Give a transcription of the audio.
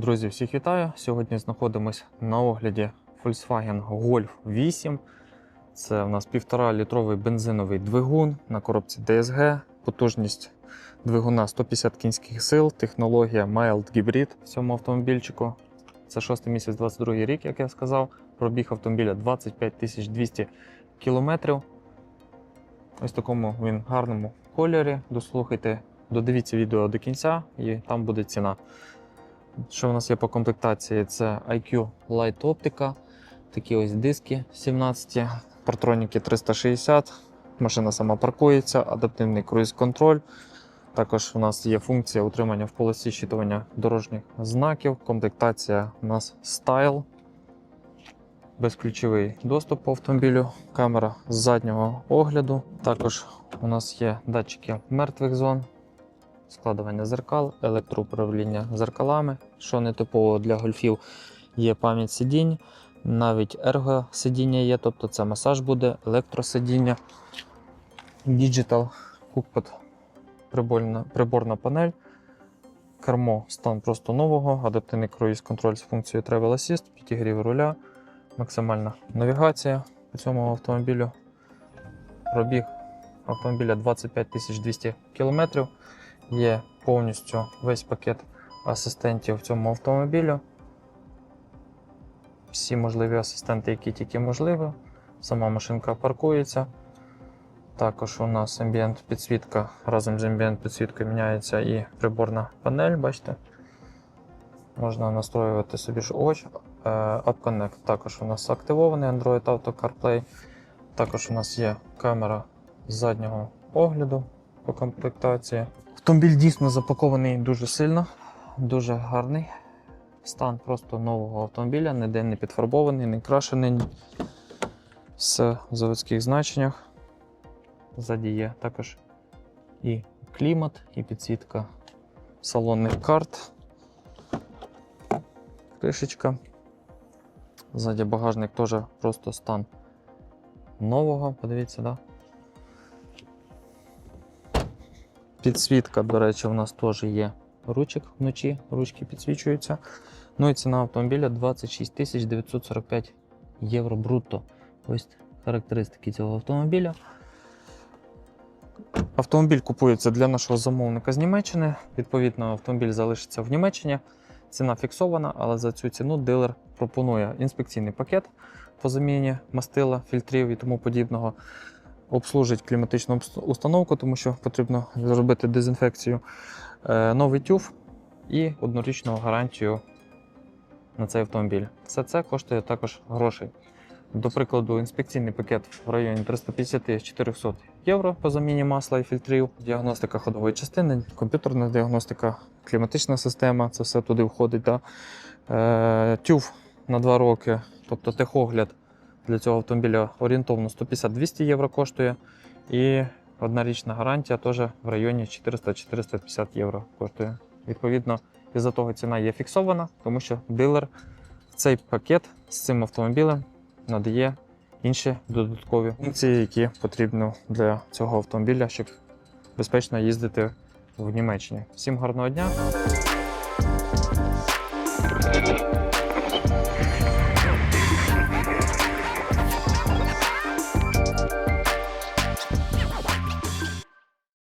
Друзі, всіх вітаю! Сьогодні знаходимось на огляді Volkswagen Golf 8. Це у нас 1,5 літровий бензиновий двигун на коробці DSG. Потужність двигуна 150 кінських сил, технологія Mild Hybrid в цьому автомобільчику. Це 6 місяць 22 рік, як я сказав. Пробіг автомобіля 25 200 кілометрів. Ось в такому він гарному кольорі. Дослухайте, додивіться відео до кінця, і там буде ціна. Що в нас є по комплектації? Це IQ Light Optica, такі ось диски 17, партроніки 360, машина сама паркується, адаптивний круїз-контроль. Також у нас є функція утримання в полосі щитування дорожніх знаків. Комплектація у нас Style. Безключовий доступ по автомобілю, камера заднього огляду. Також у нас є датчики мертвих зон, складування зеркал, електроуправління зеркалами, що не типово для гольфів, є пам'ять сидінь, навіть ергосидіння є, тобто це масаж буде, електросидіння, Digital Cookpit, приборна, приборна панель, кермо стан просто нового, адаптивний круїз-контроль з функцією Travel Assist, підігрів руля, максимальна навігація по цьому автомобілю. Пробіг автомобіля 25 200 км. Є повністю весь пакет асистентів в цьому автомобілю. Всі можливі асистенти, які тільки можливі. Сама машинка паркується. Також у нас амбієнт підсвітка. Разом з амбієнт підсвіткою міняється і приборна панель, бачите. Можна настроювати собі ж ось. Е, App також у нас активований Android Auto CarPlay. Також у нас є камера заднього огляду по комплектації. Автомобіль дійсно запакований дуже сильно, дуже гарний. Стан просто нового автомобіля, ніде не підфарбований, не крашений. Все в заводських значеннях. Ззаді є також і клімат, і підсвітка салонних карт. Кришечка. Ззаді багажник теж просто стан нового, подивіться, да? Підсвітка, до речі, у нас теж є ручок вночі, ручки підсвічуються. Ну і ціна автомобіля 26 945 євро брутто. Ось характеристики цього автомобіля. Автомобіль купується для нашого замовника з Німеччини. Відповідно, автомобіль залишиться в Німеччині. Ціна фіксована, але за цю ціну дилер пропонує інспекційний пакет по заміні мастила, фільтрів і тому подібного. Обслужить кліматичну установку, тому що потрібно зробити дезінфекцію. Е, Новий тюф і однорічну гарантію на цей автомобіль. Все це коштує також грошей. До прикладу, інспекційний пакет в районі 350-400 євро по заміні масла і фільтрів, діагностика ходової частини, комп'ютерна діагностика, кліматична система, це все туди входить. Да? Е, тюф на 2 роки, тобто техогляд для цього автомобіля орієнтовно 150-200 євро коштує. І однорічна гарантія теж в районі 400-450 євро коштує. Відповідно, із-за того ціна є фіксована, тому що дилер в цей пакет з цим автомобілем надає інші додаткові функції, які потрібні для цього автомобіля, щоб безпечно їздити в Німеччині. Всім гарного дня!